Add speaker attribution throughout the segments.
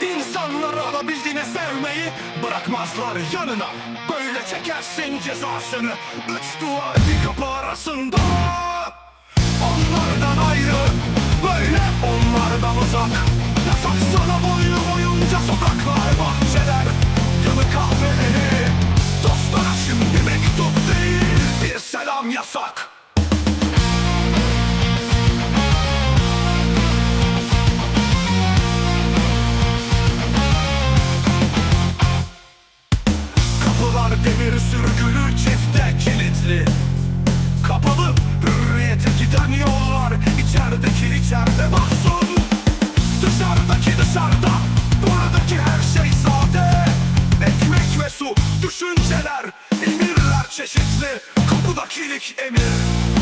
Speaker 1: İnsanlar alabildiğine sevmeyi bırakmazlar yanına. Böyle çekersin cezasını. Üç duvar bir kapı arasında. Onlardan ayrı Böyle onlardan uzak. Yasak sana boyu boyunca sokaklar bahçeler Yanı kahveleri. Dostlara şimdi mektup değil Bir selam yasak Çeşitli Kapıdakilik emir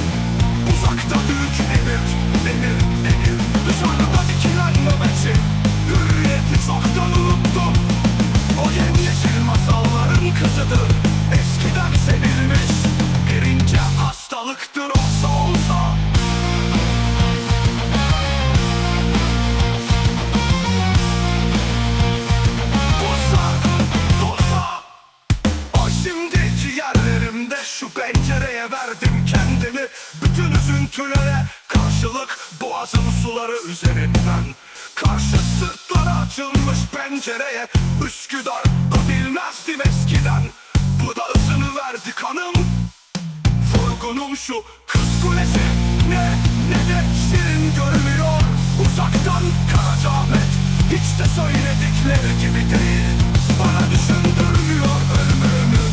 Speaker 1: üzüntülere karşılık Boğazın suları üzerinden. Karşı sırtlara açılmış pencereye Üsküdar ödilmezdim eskiden. Bu da ısını verdi kanım Vurgunum şu kız kulesi Ne ne de şirin görünüyor. Uzaktan Karacaahmet Hiç de söyledikleri gibi değil. Bana düşündürmüyor ölümümü